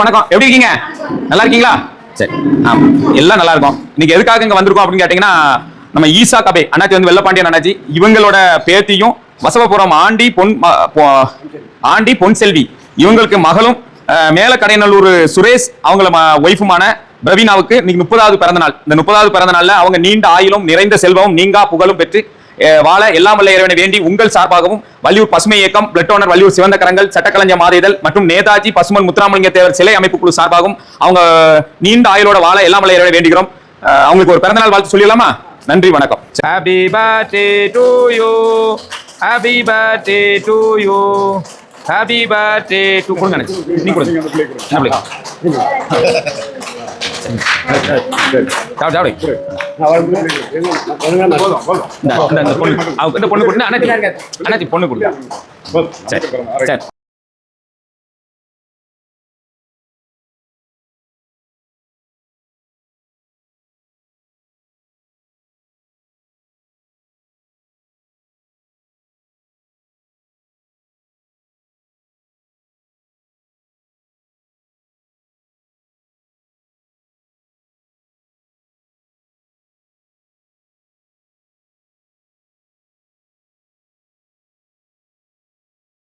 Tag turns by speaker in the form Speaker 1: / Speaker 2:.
Speaker 1: வணக்கம். எப்படி இருக்கீங்க? நல்லா இருக்கீங்களா? சரி. ஆமா. எல்லாம் நல்லா இருக்கும். இன்னைக்கு எதுக்காக இங்க வந்திருக்கோம் அப்படின்னு கேட்டீங்கன்னா நம்ம ஈசா கபே அண்ணாச்சி வந்து வெள்ளப்பாண்டியன் அண்ணாச்சி. இவங்களோட பேத்தியும் வசவபுரம் ஆண்டி பொன் ஆண்டி பொன் செல்வி. இவங்களுக்கு மகளும் மேல கடைநல்லூர் சுரேஷ் அவங்கள ஒய்ஃபுமான பிரவீனாவுக்கு இன்னைக்கு முப்பதாவது பிறந்த நாள் இந்த முப்பதாவது பிறந்த நாள்ல அவங்க நீண்ட ஆயிலும் நிறைந்த செல்வமும் நீங்கா புகழும் பெற்று வாழ எல்லாம் வல்ல இறைவனை வேண்டி உங்கள் சார்பாகவும் வள்ளியூர் பசுமை இயக்கம் பிளட் ஓனர் வள்ளியூர் சிவந்த கரங்கள் சட்டக்கலைஞர் மாதேதல் மற்றும் நேதாஜி பசுமன் முத்துராமலிங்க தேவர் சிலை அமைப்பு குழு சார்பாகவும் அவங்க நீண்ட ஆயுளோட வாழ எல்லாம் வல்ல இறைவனை வேண்டுகிறோம். அவங்களுக்கு ஒரு பிறந்தநாள் வாழ்த்து சொல்லிடலாமா? நன்றி வணக்கம். Happy birthday to you happy birthday to you happy birthday to கொடுங்க. நீ கொடுங்க. என்ன பிள்ளை? இந்த, பொண்ணு அவ- இந்த பொண்ணு கொடுங்க அண்ணாச்சி அண்ணாச்சி பொண்ணு கொடுங்க. சரி சரி.